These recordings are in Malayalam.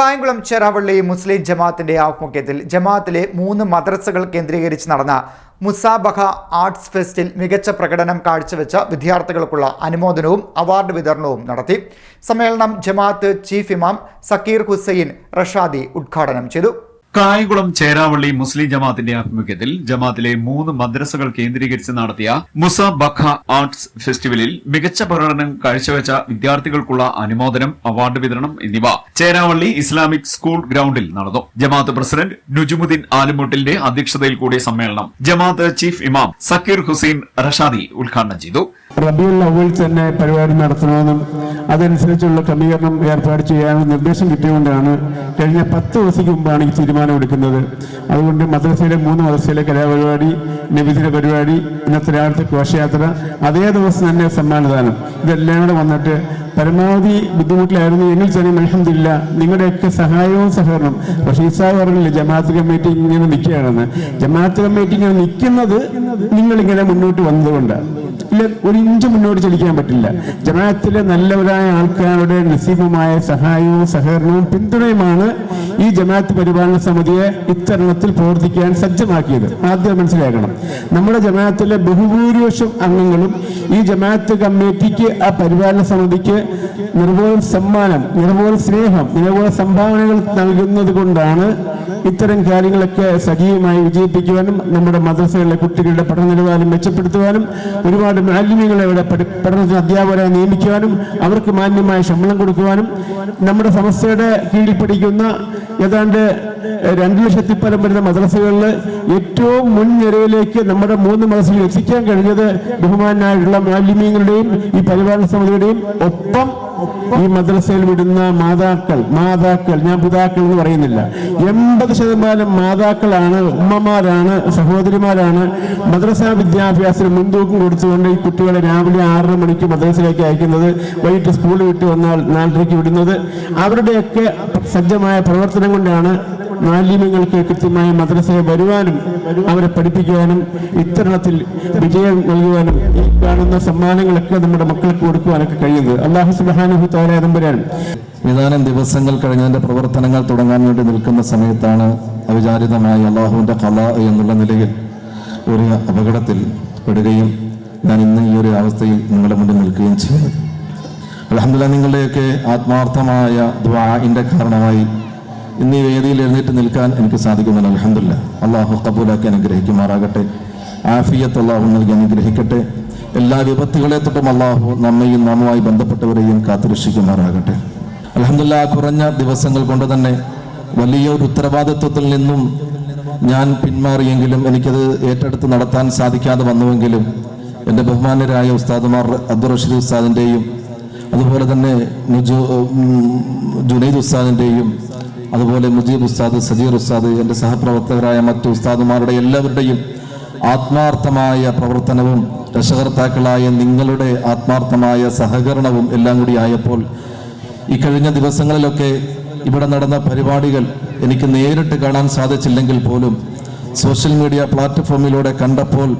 കായംകുളം ചെറാവള്ളി മുസ്ലിം ജമാഅത്തിന്റെ ആഭിമുഖ്യത്തിൽ ജമാഅത്തിലെ മൂന്ന് മദ്രസകൾ കേന്ദ്രീകരിച്ച് നടന്ന മുസാബഹ ആർട്സ് ഫെസ്റ്റിൽ മികച്ച പ്രകടനം കാഴ്ചവെച്ച വിദ്യാർത്ഥികൾക്കുള്ള അനുമോദനവും അവാർഡ് വിതരണവും നടത്തി. സമ്മേളനം ജമാഅത്ത് ചീഫ് ഇമാം സക്കീർ ഹുസൈൻ റഷാദി ഉദ്ഘാടനം ചെയ്തു. കായംകുളം ചേരാവള്ളി മുസ്ലിം ജമാഅത്തിന്റെ ആഭിമുഖ്യത്തിൽ ജമാഅത്തിലെ മൂന്ന് മദ്രസകൾ കേന്ദ്രീകരിച്ച് നടത്തിയ മുസ ബഖ ആർട്സ് ഫെസ്റ്റിവലിൽ മികച്ച പ്രകടനം കാഴ്ചവെച്ച വിദ്യാർത്ഥികൾക്കുള്ള അനുമോദനം അവാർഡ് വിതരണം എന്നിവ ചേരാവള്ളി ഇസ്ലാമിക് സ്കൂൾ ഗ്രൌണ്ടിൽ നടന്നു. ജമാഅത്ത് പ്രസിഡന്റ് നുജുമുദ്ദീൻ ആലുമുട്ടിലിന്റെ അധ്യക്ഷതയിൽ കൂടിയ സമ്മേളനം ജമാഅത്ത് ചീഫ് ഇമാം സക്കീർ ഹുസൈൻ റഷാദി ഉദ്ഘാടനം ചെയ്തു. റബിയുൽ അവൽ തന്നെ പരിപാടി നടത്തണമെന്നും അതനുസരിച്ചുള്ള ക്രമീകരണം ഏർപ്പാട് ചെയ്യാനും നിർദ്ദേശം കിട്ടിയുകൊണ്ടാണ് കഴിഞ്ഞ പത്ത് ദിവസത്തേക്ക് മുമ്പാണ് ഈ തീരുമാനം എടുക്കുന്നത്. അതുകൊണ്ട് മദ്രസയിലെ മൂന്ന് മദ്രസയിലെ കലാപരിപാടി നബിദിന പരിപാടി ഇന്നത്തെ രാവിലത്തെ ഘോഷയാത്ര അതേ ദിവസം തന്നെ സമ്മാനദാനം. ഇതെല്ലാം കൂടെ വന്നിട്ട് പരമാവധി ബുദ്ധിമുട്ടിലായിരുന്നു. എങ്കിൽ തന്നെ അലഹമില്ല നിങ്ങളുടെയൊക്കെ സഹായവും സഹകരണം. റഷീദ് സാഹ് പറഞ്ഞില്ലേ ജമാഅത്ത് കമ്മിറ്റി ഇങ്ങനെ നിൽക്കുകയാണെന്ന്. ജമാഅത്ത് കമ്മിറ്റി ഇങ്ങനെ നിൽക്കുന്നത് നിങ്ങളിങ്ങനെ മുന്നോട്ട് വന്നതുകൊണ്ടാണ്. ഒരു ഇഞ്ച് മുന്നോട്ട് ചലിക്കാൻ പറ്റില്ല. ജമാഅത്തിലെ നല്ലവരായ ആൾക്കാരുടെ നസീബുമായ സഹായവും സഹകരണവും പിന്തുണയുമാണ് ഈ ജമാഅത്ത് പരിപാലന സമിതിയെ ഇത്തരണത്തിൽ പ്രവർത്തിക്കാൻ സജ്ജമാക്കിയത്. ആദ്യം മനസ്സിലാക്കണം. നമ്മുടെ ജമാഅത്തിലെ ബഹുഭൂരിപക്ഷം അംഗങ്ങളും ഈ ജമാഅത്ത് കമ്മിറ്റിക്ക് ആ പരിപാലന സമിതിക്ക് നിർബോധ സമ്മാനം നിർബോധ സ്നേഹം നിർബോധ സംഭാവനകൾ നൽകുന്നത് കൊണ്ടാണ് ഇത്തരം കാര്യങ്ങളൊക്കെ സജീവമായി വിജയിപ്പിക്കുവാനും നമ്മുടെ മദ്രസകളിലെ കുട്ടികളുടെ പഠന നിലവാരം മെച്ചപ്പെടുത്തുവാനും ഒരുപാട് മാലിന്യങ്ങളെ ഇവിടെ പഠി- പഠനത്തിന് അധ്യാപകരെ നിയമിക്കുവാനും അവർക്ക് മാന്യമായ ശമ്പളം കൊടുക്കുവാനും നമ്മുടെ സമസ്തയുടെ കീഴിൽ പഠിക്കുന്ന ഏതാണ്ട് രണ്ട് ലക്ഷത്തിൽ പരം വരുന്ന മദ്രസകളിൽ ഏറ്റവും മുൻനിരയിലേക്ക് നമ്മുടെ മൂന്ന് മനസ്സിൽ എത്തിക്കാൻ കഴിഞ്ഞത് ബഹുമാനായിട്ടുള്ള മാലിന്യങ്ങളുടെയും ഈ പരിപാലന സമിതിയുടെയും ഒപ്പം ഈ മദ്രസയിൽ വിടുന്ന മാതാക്കൾ മാതാക്കൾ ഞാൻ പിതാക്കൾ എന്ന് പറയുന്നില്ല. എൺപത് ശതമാനം മാതാക്കളാണ് ഉമ്മമാരാണ് സഹോദരിമാരാണ് മദ്രസ വിദ്യാഭ്യാസത്തിന് മുൻതൂക്കം കൊടുത്തുകൊണ്ട് ഈ കുട്ടികളെ രാവിലെ ആറര മണിക്ക് മദ്രസയിലേക്ക് അയക്കുന്നത് വൈകിട്ട് സ്കൂളിൽ വിട്ടു വന്നാൽ നാലരയ്ക്ക് വിടുന്നത്. അവരുടെയൊക്കെ സജ്ജമായ പ്രവർത്തനം കൊണ്ടാണ് മാലിന്യങ്ങൾക്ക് കൃത്യമായ മദ്രസയെ വരുവാനും അവരെ പഠിപ്പിക്കുവാനും ഇത്തരണത്തിൽ വിജയം നൽകുവാനും ഈ കാണുന്ന സമ്മാനങ്ങളൊക്കെ നമ്മുടെ മക്കൾക്ക് കൊടുക്കുവാനൊക്കെ കഴിയുന്നത്. അള്ളാഹു സുബാനുഹു താരാതമ്പരാൻ ഏതാനും ദിവസങ്ങൾ കഴിഞ്ഞതിന്റെ പ്രവർത്തനങ്ങൾ തുടങ്ങാൻ വേണ്ടി നിൽക്കുന്ന സമയത്താണ് അവിചാരിതമായി അള്ളാഹുവിന്റെ കല എന്നുള്ള നിലയിൽ ഒരു അപകടത്തിൽ പെടുകയും ഞാൻ ഇന്ന് ഈ ഒരു അവസ്ഥയിൽ നിങ്ങളുടെ മുന്നിൽ നിൽക്കുകയും ചെയ്യുന്നത്. അലഹമില്ല നിങ്ങളുടെയൊക്കെ ആത്മാർത്ഥമായ ദ്വാഇന്റെ കാരണമായി ഇന്ന് ഈ വേദിയിൽ എഴുന്നേറ്റ് നിൽക്കാൻ എനിക്ക് സാധിക്കുന്നില്ല അലഹമില്ല അള്ളാഹു കബൂലാക്കി അനുഗ്രഹിക്കുമാറാകട്ടെ. ആഫിയത്ത് അള്ളാഹു നൽകി അനുഗ്രഹിക്കട്ടെ. എല്ലാ വിപത്തുകളെ തൊട്ടും അള്ളാഹു നമ്മയും നമ്മുമായി ബന്ധപ്പെട്ടവരെയും കാത്തുരക്ഷിക്കുമാറാകട്ടെ. അലഹമില്ല കുറഞ്ഞ ദിവസങ്ങൾ കൊണ്ട് തന്നെ വലിയ ഒരു ഉത്തരവാദിത്വത്തിൽ നിന്നും ഞാൻ പിന്മാറിയെങ്കിലും എനിക്കത് ഏറ്റെടുത്ത് നടത്താൻ സാധിക്കാതെ വന്നുവെങ്കിലും എന്റെ ബഹുമാനരായ ഉസ്താദുമാർ അബ്ദുൾ റഷീദ് ഉസ്താദിന്റെയും അതുപോലെ തന്നെ ജുനൈദ് ഉസ്താദിന്റെയും അതുപോലെ മുജീബ് ഉസ്താദ് സജീർ ഉസ്താദ് എന്റെ സഹപ്രവർത്തകരായ മറ്റു ഉസ്താദുമാരുടെ എല്ലാവരുടെയും ആത്മാർത്ഥമായ പ്രവർത്തനവും രക്ഷകർത്താക്കളായ നിങ്ങളുടെ ആത്മാർത്ഥമായ സഹകരണവും എല്ലാം കൂടി ആയപ്പോൾ ഈ കഴിഞ്ഞ ദിവസങ്ങളിലൊക്കെ ഇവിടെ നടന്ന പരിപാടികൾ എനിക്ക് നേരിട്ട് കാണാൻ സാധിച്ചില്ലെങ്കിൽ പോലും സോഷ്യൽ മീഡിയ പ്ലാറ്റ്ഫോമിലൂടെ കണ്ടപ്പോൾ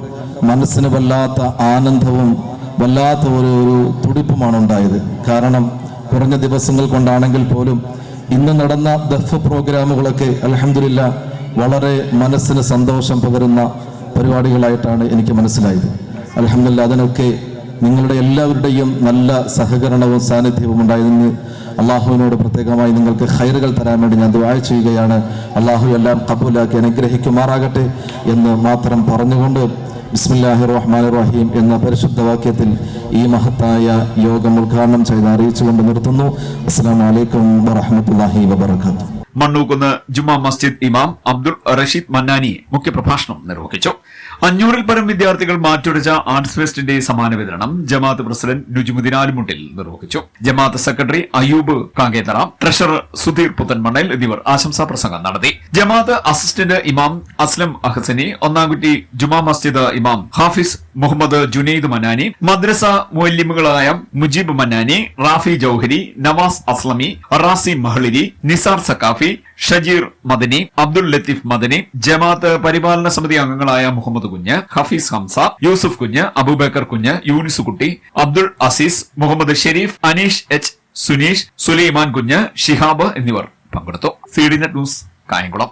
മനസ്സിന് വല്ലാത്ത ആനന്ദവും വല്ലാത്ത ഒരു ഒരു തുടിപ്പുമാണ് ഉണ്ടായത്. കാരണം കുറഞ്ഞ ദിവസങ്ങൾ കൊണ്ടാണെങ്കിൽ പോലും ഇന്ന് നടന്ന ദഫ് പ്രോഗ്രാമുകളൊക്കെ അലഹമില്ല വളരെ മനസ്സിന് സന്തോഷം പകരുന്ന പരിപാടികളായിട്ടാണ് എനിക്ക് മനസ്സിലായത്. അലഹമില്ല അതിനൊക്കെ നിങ്ങളുടെ എല്ലാവരുടെയും നല്ല സഹകരണവും സാന്നിധ്യവും ഉണ്ടായതിന് അള്ളാഹുവിനോട് പ്രത്യേകമായി നിങ്ങൾക്ക് ഹൈറുകൾ തരാൻ വേണ്ടി ഞാൻ ദുആ ചെയ്യുകയാണ്. അള്ളാഹു എല്ലാം കബൂലാക്കി അനുഗ്രഹിക്കുമാറാകട്ടെ എന്ന് മാത്രം പറഞ്ഞുകൊണ്ട് ബിസ്മില്ലാഹി റഹ്മാൻ റഹീം എന്ന പരിശുദ്ധ വാക്യത്തിൽ ഈ മഹത്തായ യോഗം ഉദ്ഘാടനം ചെയ്ത് അറിയിച്ചുകൊണ്ട് നിർത്തുന്നു. അസ്സാം വലൈക്കും വറഹമത്തല്ലാഹി വബർക്കാത്തു മണ്ണൂക്കുന്ന് ജുമാ മസ്ജിദ് ഇമാം അബ്ദുൾ റഷീദ് മന്നാനി മുഖ്യപ്രഭാഷണം നിർവഹിച്ചു. അഞ്ഞൂറിൽ പരം വിദ്യാർത്ഥികൾ മാറ്റുരച്ച ആർട്സ് ഫെസ്റ്റിന്റെ സമാന വിതരണം ജമാഅത്ത് പ്രസിഡന്റ് നുജുമുദ്ദീൻ ആലുമുട്ടിൽ നിർവഹിച്ചു. ജമാഅത്ത് സെക്രട്ടറി അയ്യൂബ് കാങ്കേതറ ട്രഷറർ സുധീർ പുത്തൻമണ്ണൽ എന്നിവർ ആശംസാ പ്രസംഗം നടത്തി. ജമാഅത്ത് അസിസ്റ്റന്റ് ഇമാം അസ്ലം അഹസനി ഒന്നാംകുട്ടി ജുമാ മസ്ജിദ് ഇമാം ഹാഫിസ് മുഹമ്മദ് ജുനൈദ് മന്നാനി മദ്രസ മുല്ലിമുകളായ മുജീബ് മന്നാനി റാഫി ജൌഹരി നവാസ് അസ്ലമി റാസി മഹ്ലിരി നിസാർ സക്കാഫി ഷജീർ മദനി അബ്ദുൽ ലത്തീഫ് മദനി ജമാഅത്ത് പരിപാലന സമിതി അംഗങ്ങളായ മുഹമ്മദ് കുഞ്ഞ് ഹഫീസ് ഹംസ യൂസുഫ് കുഞ്ഞ് അബൂബക്കർ കുഞ്ഞ് യൂനിസ് കുട്ടി അബ്ദുൾ അസീസ് മുഹമ്മദ് ഷെരീഫ് അനീഷ് എച്ച് സുനീഷ് സുലൈമാൻ കുഞ്ഞ് ഷിഹാബ് എന്നിവർ പങ്കെടുത്തു. C news Kayamkulam.